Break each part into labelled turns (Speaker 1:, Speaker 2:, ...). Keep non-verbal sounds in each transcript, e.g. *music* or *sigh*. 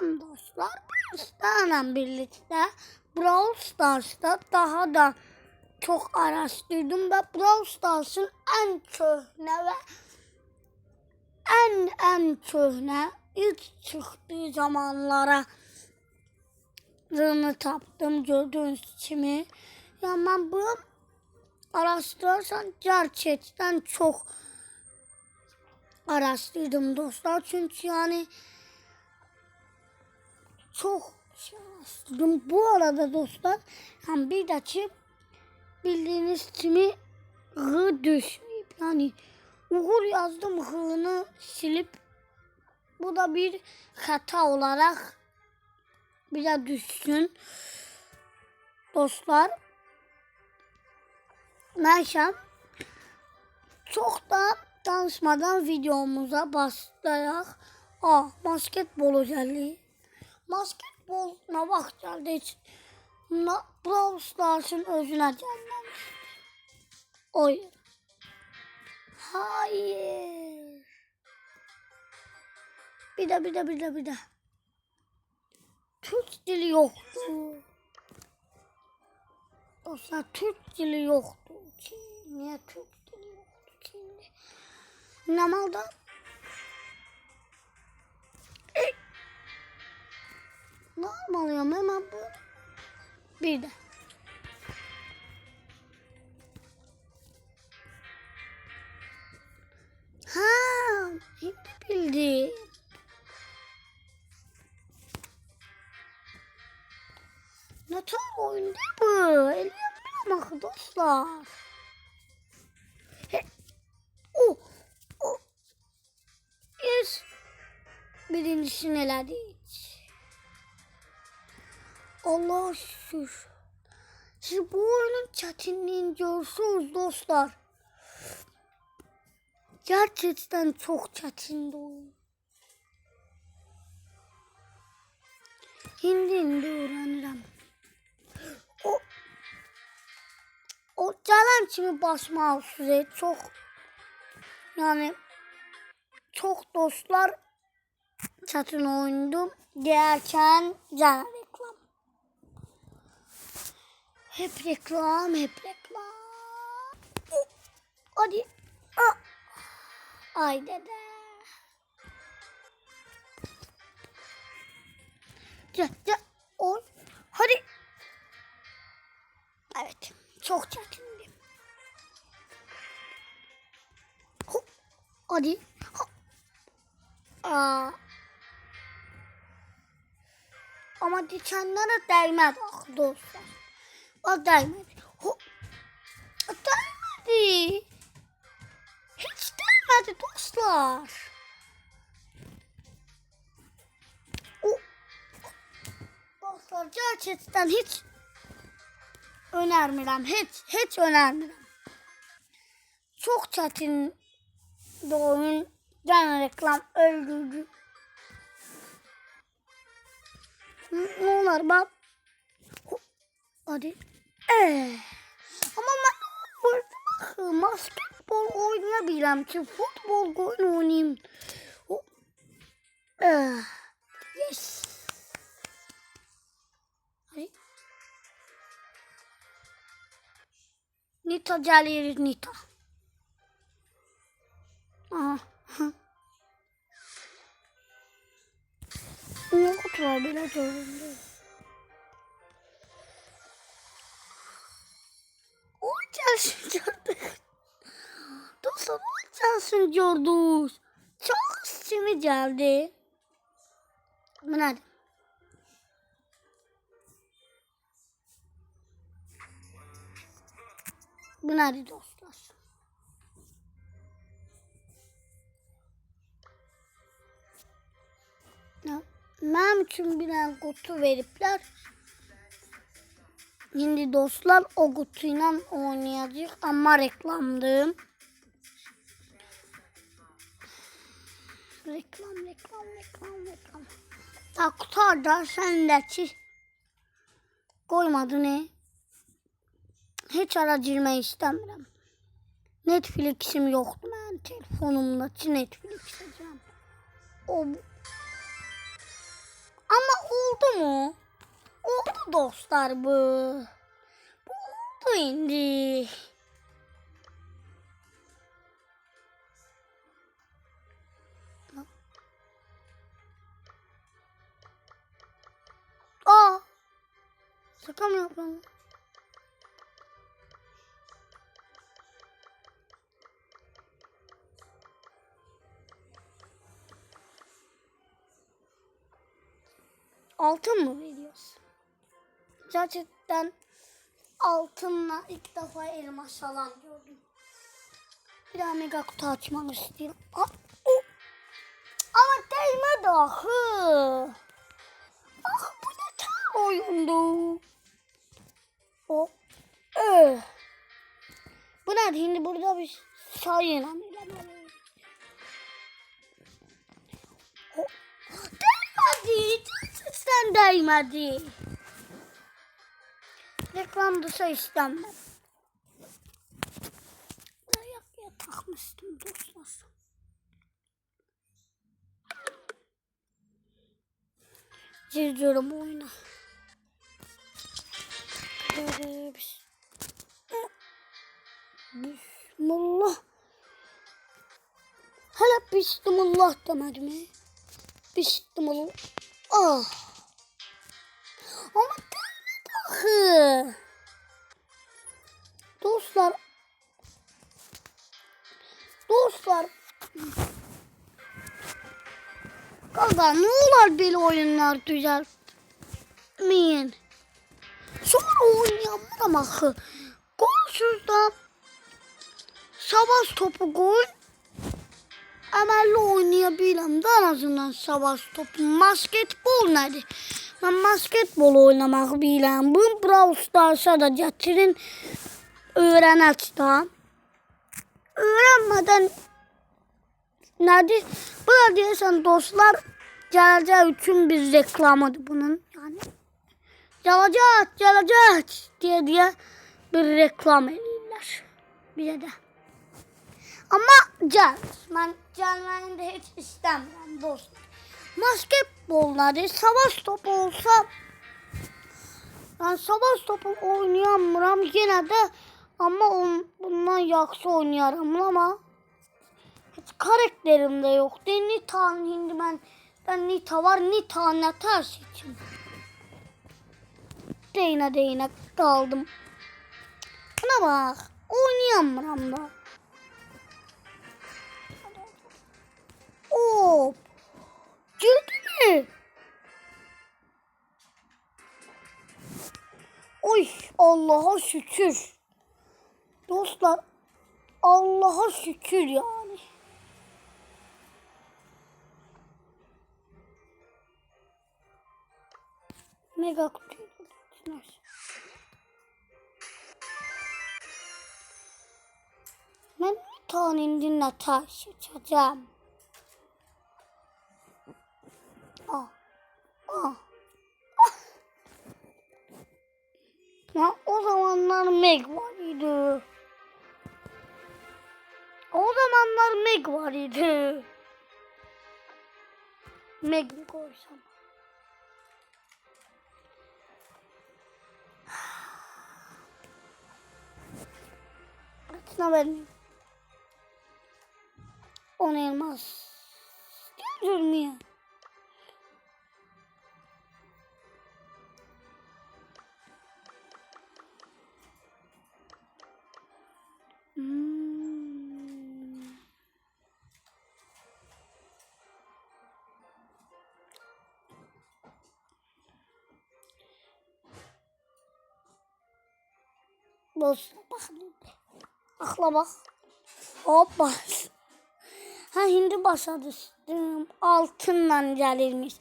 Speaker 1: Ben dostlar sizlerle birlikte Brawl Stars'ta daha da çok araştırdım ve Brawl Stars'ın en köhne ve en en köhne ilk çıktığı zamanlara rını taptım gördüğünüz kimi. Ya ben bunu araştırırsan gerçekten çok araştırdım dostlar. Çünkü yani çok araştırdım. Bu arada dostlar yani bir ki bildiğiniz kimi hı düşmeyip yani Uğur yazdım hığını silip bu da bir hata olarak bir de düşsün. Dostlar Neyse çok da danışmadan videomuza başlayak. Aa, basketbol özelliği. Basketboluna bak geldi hiç. Na, Brawl Stars'ın özüne gelmemiş. Oyun. Hayır. Bir de bir de bir de bir de. Türk dili yoktu. Dostlar Türk dili yoktu. Niye Türk dili yoktu şimdi? Normalde alıyorum hemen bu. Bir de. Ha, bildim. Ne tür oyun değil ama dostlar. He. Oh. Oh. Yes. Birincisini eledik. Allah şükür. Siz bu oyunun çetinliğini görürsünüz dostlar. Gerçekten çok çetin oyun. Hindi hindi öğrenirim. O o gelen kimi basma size çok yani çok dostlar çatın oyundum derken gelen reklam. Hep reklam, hep reklam. Hadi. Ay dede. Gel, gel. Oy. Hadi. Evet. Çok çekindi. Hop. Hadi. Hop. Aa. Ama dikenlere değmedi ah dostlar. O değmedi. Hop. Değmedi. Hiç değmedi dostlar. O. Dostlar gerçekten hiç önermirəm. Hiç, hiç önermirəm. Çok çetin bir oyun. Gene reklam öldürdü. Ne olur bak. Hadi. Ee. Ama ben bak basketbol oynayabilirim ki futbol oyun oynayayım. Ee. Yes. Hadi. Nita gelir Nita. Aha. *laughs* Ne kutular bile göründü. Gelsin gördük. Çok ismi geldi. Bu nedir? Bu nedir dostlar? Üçün bir dənə qutu veriblər. İndi dostlar o qutu ilə oynayacağıq, amma Reklam, reklam, reklam, reklam. Ta qutarda səndəki qoymadı ne? Heç ara girmək istəmirəm. Netflix'im yoktu ben telefonumda Netflix açacağım. O dostlar bu. Bu oldu indi. Şaka mı yapıyorum? Altın mı veriyorsun? Gerçekten altınla ilk defa elmas falan gördüm. Bir daha mega kutu açmak istiyorum. Aa. Ama değmedi ahı. Ah oyundu. O. Ö. Bu ne? Şimdi burada bir sayın. Değmedi. Gerçekten değmedi. Reklam dışı istemem. Buraya takmıştım dostlar. Giriyorum oyuna. Bismillah. Hala Bismillah demedim mi? Bismillah. Ah. Ama gelmedi ahı. Dostlar. Dostlar. Kanka ne olur böyle oyunlar düzeltmeyin. Sonra oynayamam ahı. Golsüzden savaş topu gol emelli oynayabilirim de en azından savaş topu. Basketbol nedir? Ben basketbol oynamak biləm. Bu Brawl Stars'a da getirin öğrenək da. Öğrenmeden nedir? Bu da deyəsən dostlar gələcək üçün bir reklamıdır bunun. Yani gələcək, gələcək diye diye bir reklam edirlər bize de. Ama gel. Ben gelmeni de hiç istemiyorum dostlar. Basketbolları savaş topu olsa ben savaş topu oynayamıram yine de ama on, bundan yaxşı oynayarım ama hiç karakterim de yok. De Nita şimdi ben ben Nita var Nita ne ters için. Deyine deyine kaldım. Buna bak oynayamıram da. Hop. Girdi mi? Oy Allah'a şükür. Dostlar Allah'a şükür yani. Mega kutu. Ben bir tane dinle taş açacağım. Ah. Ah. Ya o zamanlar Meg var idi. O zamanlar Meg var idi. Meg mi koysam? *sighs* Kaçına vermeyeyim. On elmas. Görmüyor. Hmm. Boş bak. Akla bak. Hop Ha hindi başladım. Altınla gəlirmiş.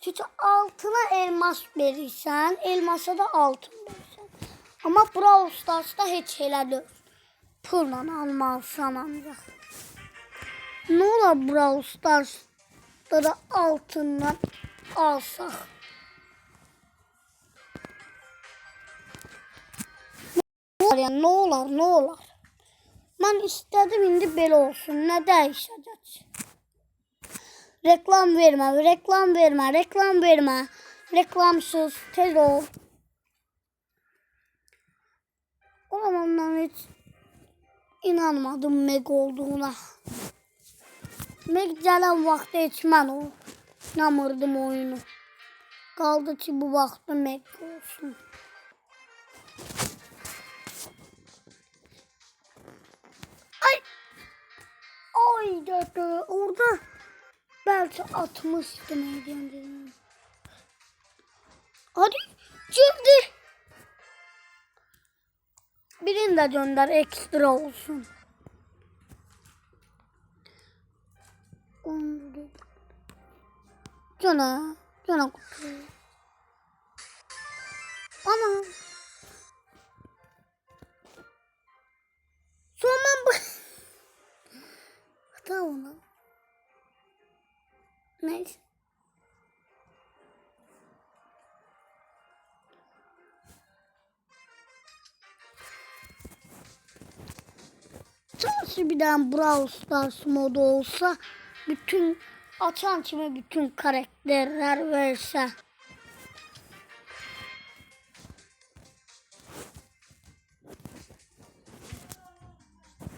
Speaker 1: Çünki altına elmas verirsən, elmasa da altın verirsən. Amma Brawl Stars'da heç elə deyil. Pulla almalsan ancaq. Ne olar Brawl Stars'da da altından alsaq? Olar yani ne olar ne olar? Ben istedim indi belə olsun. Nə dəyişəcək? Reklam vermə, reklam vermə, reklam vermə. Reklamsız tez ol. O zamandan hiç inanmadım Meg olduğuna. Meg gələn vaxtda heç mən o inanmırdım oyunu. Qaldı ki bu vaxtda Meg olsun. Ay dede orada belki atmıştım hediyem Hadi girdi. Birini de gönder ekstra olsun. Cana, cana kutu. Ana. Sonra bu. Tamam lan. Neyse. Çalışı bir tane Brawl Stars modu olsa bütün açan kime bütün karakterler verse.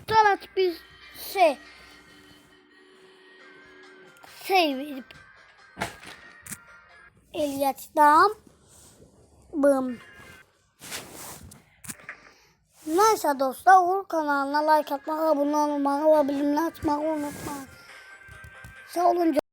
Speaker 1: Talat biz şey verip Eliyat'tan bım. Neyse dostlar Uğur kanalına like atmayı, abone olmayı ve bildirimleri açmayı unutmayın. Sağ olun.